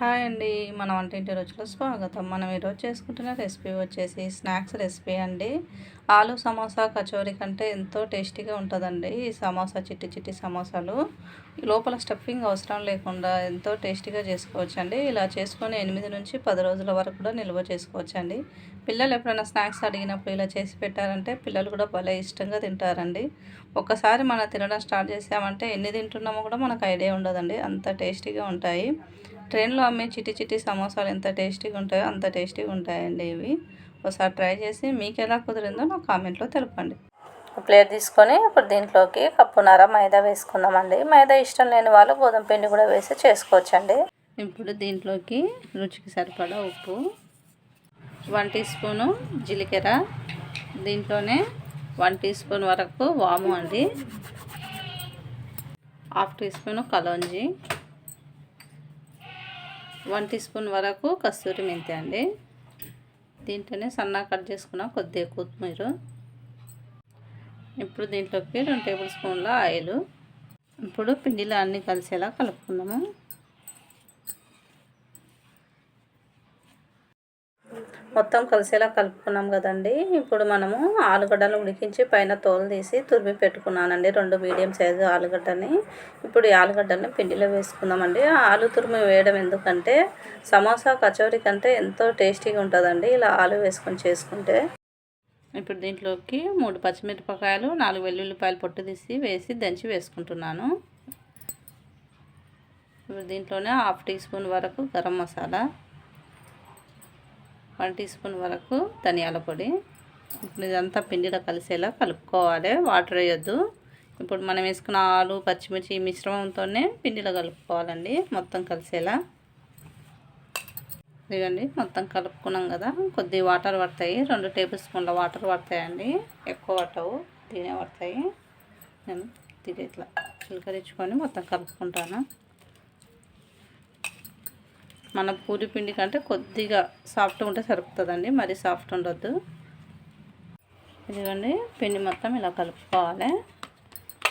Hi అండి మన వంటింటి రోజులో స్వాగతం. మనం ఈరోజు చేసుకుంటున్న రెసిపీ వచ్చేసి స్నాక్స్ రెసిపీ అండి. ఆలు సమోసా కచోరీ కంటే ఎంతో టేస్టీగా ఉంటుందండి ఈ సమోసా చిట్టి చిట్టి సమోసాలు. లోపల స్టఫింగ్ అవసరం లేకుండా ఎంతో టేస్టీగా చేసుకోవచ్చు అండి ఇలా చేసుకొని ఎనిమిది నుంచి పది రోజుల వరకు కూడా నిల్వ చేసుకోవచ్చు అండి పిల్లలు ఎప్పుడైనా స్నాక్స్ అడిగినప్పుడు ఇలా చేసి పెట్టారంటే పిల్లలు కూడా భలే ఇష్టంగా తింటారండి. ఒక్కసారి మనం తినడం స్టార్ట్ చేసామంటే ఎన్ని తింటున్నామో కూడా మనకు ఐడియా ఉండదండి. అంత టేస్టీగా ఉంటాయి. ట్రైన్లో అమ్మే చిట్టి చిట్టి సమోసాలు ఎంత టేస్టీగా ఉంటాయో అంత టేస్టీగా ఉంటాయండి ఇవి. ఒకసారి ట్రై చేసి మీకు ఎలా కుదిరిందో నాకు కామెంట్లో తెలపండి. ప్లేట్ తీసుకొని ఇప్పుడు దీంట్లోకి కప్పున్నర మైదా వేసుకుందామండి. మైదా ఇష్టం లేని వాళ్ళు గోధుమ పిండి కూడా వేసి చేసుకోవచ్చండి. ఇప్పుడు దీంట్లోకి రుచికి సరిపడా ఉప్పు వన్ టీ స్పూను జీలకర్ర దీంట్లోనే వన్ టీ స్పూన్ వరకు వాము అండి హాఫ్ టీ స్పూను కలోంజీ వన్ టీ స్పూన్ వరకు కస్తూరి మెంతి అండి. దీంట్లోనే సన్నగా కట్ చేసుకున్న కొద్దిగా కొత్తిమీర. ఇప్పుడు దీంట్లోకి రెండు టేబుల్ స్పూన్ల ఆయిల్. ఇప్పుడు పిండిలో అన్నీ కలిసేలా కలుపుకుందాము. మొత్తం కలిసేలా కలుపుకున్నాం కదండి. ఇప్పుడు మనము ఆలుగడ్డలు ఉడికించి పైన తోలు తీసి తురిమి పెట్టుకున్నానండి. రెండు మీడియం సైజు ఆలుగడ్డని. ఇప్పుడు ఈ ఆలుగడ్డని పిండిలో వేసుకుందామండి. ఆలు తురిమి వేయడం ఎందుకంటే సమోసా కచోరీ కంటే ఎంతో టేస్టీగా ఉంటుందండి ఇలా ఆలు వేసుకొని చేసుకుంటే. ఇప్పుడు దీంట్లోకి మూడు పచ్చిమిరపకాయలు నాలుగు వెల్లుల్లిపాయలు పొట్టు తీసి వేసి దంచి వేసుకుంటున్నాను. ఇప్పుడు దీంట్లోనే హాఫ్ టీ స్పూన్ వరకు garam masala. One teaspoon వరకు ధనియాల పొడి. ఇప్పుడు ఇదంతా పిండిలో కలిసేలా కలుపుకోవాలి. వాటర్ వేయొద్దు. ఇప్పుడు మనం వేసుకున్న ఆలు పచ్చిమిర్చి మిశ్రమంతోనే పిండిలో కలుపుకోవాలండి. మొత్తం కలిసేలా. ఇదిగండి మొత్తం కలుపుకున్నాం కదా. కొద్ది వాటర్ పడతాయి. రెండు టేబుల్ స్పూన్ల వాటర్ పడతాయండి. ఎక్కువ పట్టవు. తినే పడతాయి. నేను తిరిగి ఇట్లా చిలకరించుకొని మొత్తం కలుపుకుంటాను? మన పూరి పిండి కంటే కొద్దిగా సాఫ్ట్గా ఉంటే సరిపోతుందండి. మరీ సాఫ్ట్ ఉండొద్దు. ఇదిగోండి పిండి మొత్తం ఇలా కలుపుకోవాలి.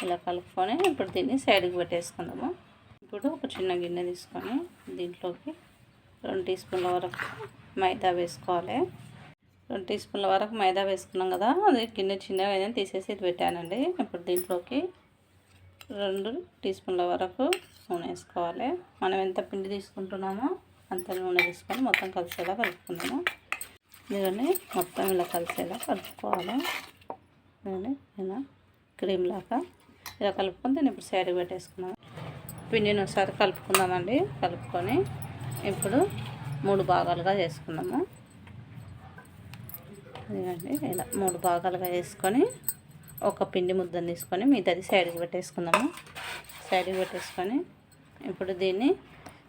ఇలా కలుపుకొని ఇప్పుడు దీన్ని సైడ్కి పెట్టేసుకుందాము. ఇప్పుడు ఒక చిన్న గిన్నె తీసుకొని దీంట్లోకి రెండు టీ స్పూన్ల వరకు మైదా వేసుకోవాలి. రెండు టీ స్పూన్ల వరకు మైదా వేసుకున్నాం కదా అది గిన్నె చిన్నగా తీసేసి ఇది పెట్టానండి. ఇప్పుడు దీంట్లోకి రెండు టీ స్పూన్ల వరకు నూనె వేసుకోవాలి. మనం ఎంత పిండి తీసుకుంటున్నామో అంత నూనె తీసుకొని మొత్తం కలిసేలా కలుపుకుందాము. ఇదిగోండి మొత్తం ఇలా కలిసేలా కలుపుకోవాలి. ఇదిగోండి ఇలా క్రీమ్ లాగా ఇలా కలుపుకొని దీన్ని ఇప్పుడు సైడ్కి పెట్టేసుకున్నాం పిండిని ఒకసారి కలుపుకుందామండి. కలుపుకొని ఇప్పుడు మూడు భాగాలుగా చేసుకుందాము. ఇదిగండి ఇలా మూడు భాగాలుగా వేసుకొని ఒక పిండి ముద్దను తీసుకొని మిగతాది సైడ్కి పెట్టేసుకుందాము. సైడ్కి పెట్టేసుకొని ఇప్పుడు దీన్ని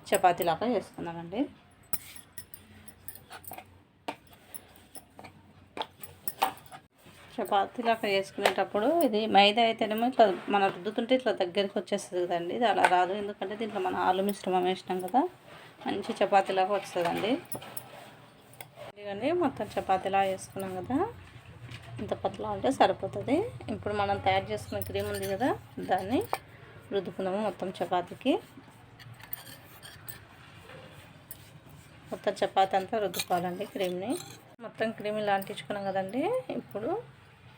చపాతీలాగా చేసుకున్నామండి చపాతీలాగా చేసుకునేటప్పుడు ఇది మైదా అయితేనేమో ఇట్లా మనం రుద్దుతుంటే ఇట్లా దగ్గరికి వచ్చేస్తుంది కదండి. ఇది అలా రాదు. ఎందుకంటే దీంట్లో మనం ఆలు మిశ్రమం వేసినాం కదా. మంచి చపాతీలాగా వస్తుందండి. ఇదిగండి మొత్తం చపాతీలా వేసుకున్నాం కదా. ఇంత పతలా ఉంటే సరిపోతుంది. ఇప్పుడు మనం తయారు చేసుకున్న క్రీమ్ ఉంది కదా దాన్ని రుద్దుకుందాము మొత్తం చపాతీకి. మొత్తం చపాతి అంతా రుద్దుకోవాలండి క్రీమ్ని. మొత్తం క్రీమ్ ఇలా అంటించుకున్నాం కదండి. ఇప్పుడు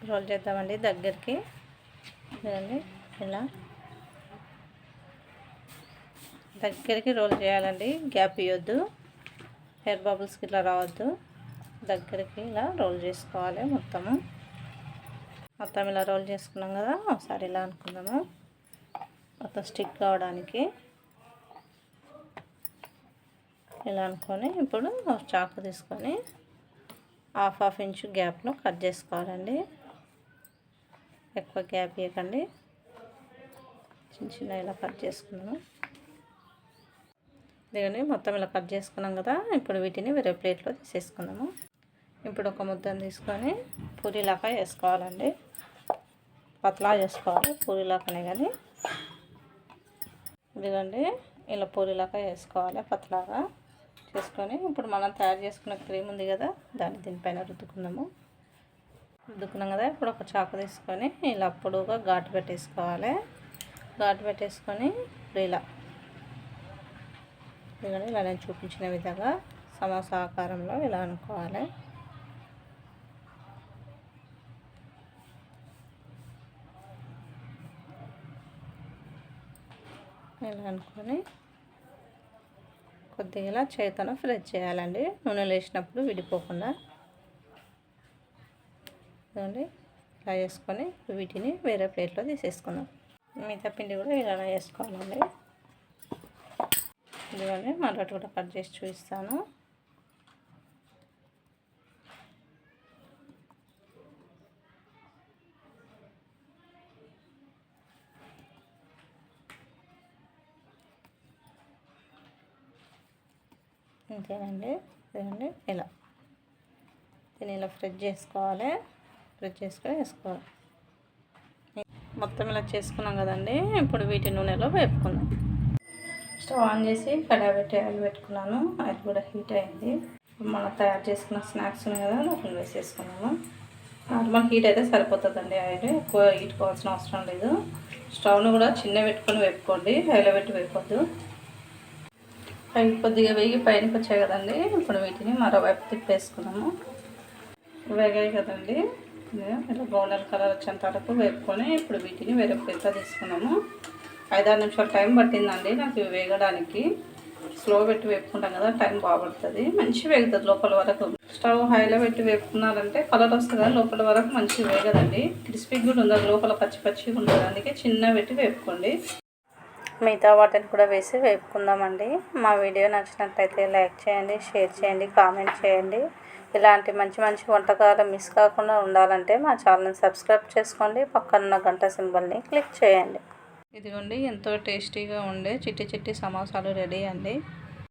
రోల్ చేద్దామండి దగ్గరికి. చూడండి ఇలా. దగ్గరికి రోల్ చేయాలండి గ్యాప్ ఇవ్వద్దు హెయిర్ బబుల్స్కి ఇట్లా రావద్దు. దగ్గరికి ఇలా రోల్ చేసుకోవాలి మొత్తము. మొత్తం ఇలా రోల్ చేసుకున్నాం కదా ఒకసారి ఇలా అనుకుందాము. మొత్తం స్టిక్ కావడానికి. ఇలా అనుకొని ఇప్పుడు చాకు తీసుకొని హాఫ్ హాఫ్ ఇంచు గ్యాప్ను కట్ చేసుకోవాలండి. ఎక్కువ గ్యాప్ ఇవ్వకండి. చిన్న చిన్న ఇలా కట్ చేసుకున్నాను. ఇదిగోండి మొత్తం ఇలా కట్ చేసుకున్నాం కదా. ఇప్పుడు వీటిని వేరే ప్లేట్లో తీసేసుకున్నాము ఇప్పుడు ఒక ముద్దను తీసుకొని పూరిలాగా వేసుకోవాలండి. పతలా చేసుకోవాలి పూరీలాగానే కానీ. ఇదిగోండి ఇలా పూరిలాగా వేసుకోవాలి పతలాగా. చేసుకొని ఇప్పుడు మనం తయారు చేసుకున్న క్రీమ్ ఉంది కదా దాన్ని దీనిపైన రుద్దుకుందాము. రుద్దుకున్నాం కదా ఇప్పుడు ఒక చాకు తీసుకొని ఇలా పొడుగా ఘాటు పెట్టేసుకోవాలి. ఘాటు పెట్టేసుకొని ఇప్పుడు ఇలా ఇదిగోండి ఇలా నేను చూపించిన విధంగా సమోసా ఆకారంలో ఇలా అనుకోవాలి. ఇలా అనుకొని కొద్దిగా ఇలా చేతను ఫ్రై చేయాలండి. నూనెలో వేసినప్పుడు విడిపోకుండా. చూడండి ఇలా చేసుకొని వీటిని వేరే ప్లేట్లో తీసేసుకుందాం. మిగతా పిండి కూడా ఇలా వేసుకోవాలండి. ఇదిగోండి మరొకటి కూడా కట్ చేసి చూపిస్తాను. అంతేనండి ఇదండి ఇలా. దీన్ని ఇలా ఫ్రిడ్జ్ చేసుకోవాలి. ఫ్రిడ్జ్ చేసుకొని వేసుకోవాలి. మొత్తం ఇలా చేసుకున్నాం కదండి. ఇప్పుడు వీటి నూనెలో వేపుకుందాం. స్టవ్ ఆన్ చేసి కడాయి పెట్టి ఆయిల్ పెట్టుకున్నాను. ఆయిల్ కూడా హీట్ అయింది. మనం తయారు చేసుకున్న స్నాక్స్ ఉన్నాయి కదా దాంట్లో వేసేసుకున్నాము. నార్మల్ హీట్ అయితే సరిపోతుందండి ఆయిల్. ఎక్కువ హీట్ కావాల్సిన అవసరం లేదు. స్టవ్ను కూడా చిన్న పెట్టుకొని వేపుకోండి. హైలో పెట్టి వేపొద్దు. పైన కొద్దిగా వేగి పైనకి వచ్చాయి కదండి. ఇప్పుడు వీటిని మరోవైపు తిప్పేసుకున్నాము వేగాయి కదండి. ఇలా గోల్డెన్ కలర్ వచ్చేంత వరకు వేపుకొని ఇప్పుడు వీటిని వేరే ప్లేట్లో తీసుకున్నాము ఐదారు నిమిషాలు టైం పట్టిందండి నాకు ఇవి వేగడానికి. స్లో పెట్టి వేపుకుంటాం కదా టైం బాగుపడుతుంది. మంచి వేగుతుంది లోపల వరకు. స్టవ్ హైలో పెట్టి వేపుకున్నారంటే కలర్ వస్తుంది లోపల వరకు మంచిగా వేగదండి. క్రిస్పీ కూడా ఉండదు లోపల పచ్చి పచ్చిగా ఉండదు అందుకే చిన్న పెట్టి వేపుకోండి. మిగతా వాటిని కూడా వేసి వేపుకుందామండి. మా వీడియో నచ్చినట్లయితే లైక్ చేయండి షేర్ చేయండి కామెంట్ చేయండి. ఇలాంటి మంచి మంచి వంటకాలు మిస్ కాకుండా ఉండాలంటే మా ఛానల్ని సబ్స్క్రైబ్ చేసుకోండి. పక్కనున్న గంట సింబల్ని క్లిక్ చేయండి. ఇదిగోండి ఎంతో టేస్టీగా ఉండే చిట్టి చిట్టి సమోసాలు రెడీ అండి.